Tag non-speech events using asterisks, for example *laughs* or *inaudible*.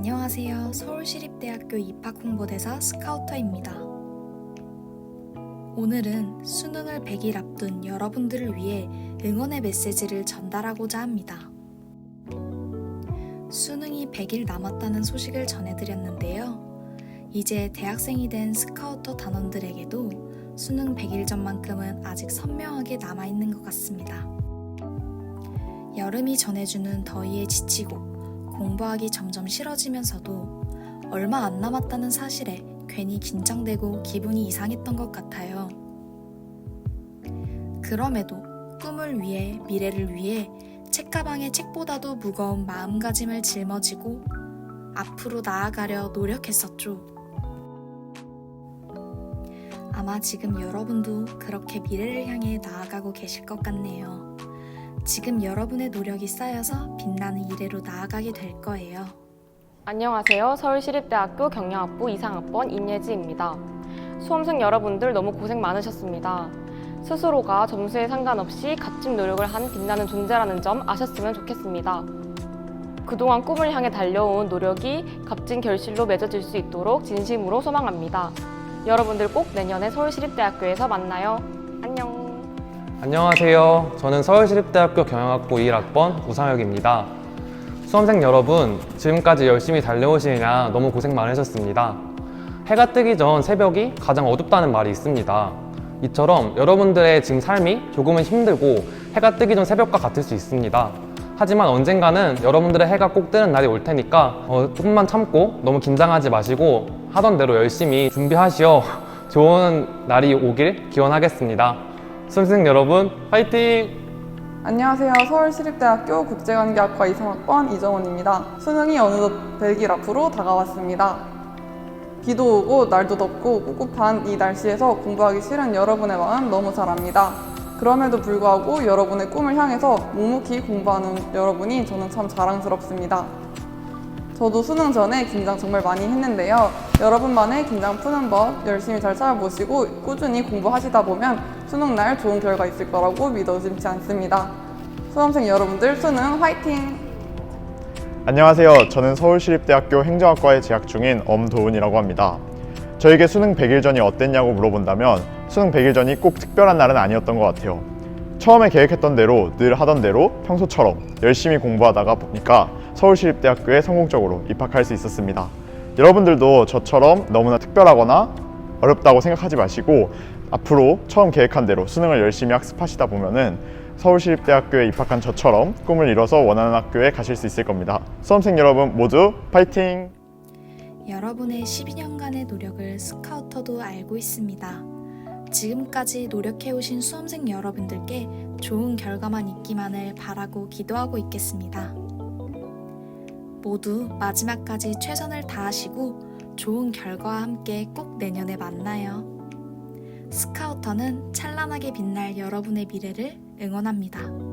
안녕하세요. 서울시립대학교 입학 홍보대사 스카우터입니다. 오늘은 수능을 100일 앞둔 여러분들을 위해 응원의 메시지를 전달하고자 합니다. 수능이 100일 남았다는 소식을 전해드렸는데요. 이제 대학생이 된 스카우터 단원들에게도 수능 100일 전만큼은 아직 선명하게 남아있는 것 같습니다. 여름이 전해주는 더위에 지치고 공부하기 점점 싫어지면서도 얼마 안 남았다는 사실에 괜히 긴장되고 기분이 이상했던 것 같아요. 그럼에도 꿈을 위해 미래를 위해 책가방에 책보다도 무거운 마음가짐을 짊어지고 앞으로 나아가려 노력했었죠. 아마 지금 여러분도 그렇게 미래를 향해 나아가고 계실 것 같네요. 지금 여러분의 노력이 쌓여서 빛나는 미래로 나아가게 될 거예요. 안녕하세요. 서울시립대학교 경영학부 이상학번 임예지입니다. 수험생 여러분들 너무 고생 많으셨습니다. 스스로가 점수에 상관없이 값진 노력을 한 빛나는 존재라는 점 아셨으면 좋겠습니다. 그동안 꿈을 향해 달려온 노력이 값진 결실로 맺어질 수 있도록 진심으로 소망합니다. 여러분들 꼭 내년에 서울시립대학교에서 만나요. 안녕. 안녕하세요. 저는 서울시립대학교 경영학부 1학번 우상혁입니다. 수험생 여러분, 지금까지 열심히 달려오시느냐 너무 고생 많으셨습니다. 해가 뜨기 전 새벽이 가장 어둡다는 말이 있습니다. 이처럼 여러분들의 지금 삶이 조금은 힘들고 해가 뜨기 전 새벽과 같을 수 있습니다. 하지만 언젠가는 여러분들의 해가 꼭 뜨는 날이 올 테니까 어, 조금만 참고 너무 긴장하지 마시고 하던 대로 열심히 준비하시어 *laughs* 좋은 날이 오길 기원하겠습니다. 수험생 여러분, 화이팅! 안녕하세요. 서울시립대학교 국제관계학과 이상학번 이정원입니다. 수능이 어느덧 100일 앞으로 다가왔습니다. 비도 오고 날도 덥고 꿉꿉한 이 날씨에서 공부하기 싫은 여러분의 마음 너무 잘 압니다. 그럼에도 불구하고 여러분의 꿈을 향해서 묵묵히 공부하는 여러분이 저는 참 자랑스럽습니다. 저도 수능 전에 긴장 정말 많이 했는데요. 여러분만의 긴장 푸는 법 열심히 잘 찾아보시고 꾸준히 공부하시다 보면 수능 날 좋은 결과 있을 거라고 믿어 의심치 않습니다. 수험생 여러분들 수능 화이팅! 안녕하세요. 저는 서울시립대학교 행정학과에 재학 중인 엄도훈이라고 합니다. 저에게 수능 100일 전이 어땠냐고 물어본다면 수능 100일 전이 꼭 특별한 날은 아니었던 것 같아요. 처음에 계획했던 대로 늘 하던 대로 평소처럼 열심히 공부하다가 보니까 서울시립대학교에 성공적으로 입학할 수 있었습니다. 여러분들도 저처럼 너무나 특별하거나 어렵다고 생각하지 마시고 앞으로 처음 계획한 대로 수능을 열심히 학습하시다 보면은 서울시립대학교에 입학한 저처럼 꿈을 이뤄서 원하는 학교에 가실 수 있을 겁니다. 수험생 여러분 모두 파이팅! 여러분의 12년간의 노력을 스카우터도 알고 있습니다. 지금까지 노력해오신 수험생 여러분들께 좋은 결과만 있기만을 바라고 기도하고 있겠습니다. 모두 마지막까지 최선을 다하시고 좋은 결과와 함께 꼭 내년에 만나요. 스카우터는 찬란하게 빛날 여러분의 미래를 응원합니다.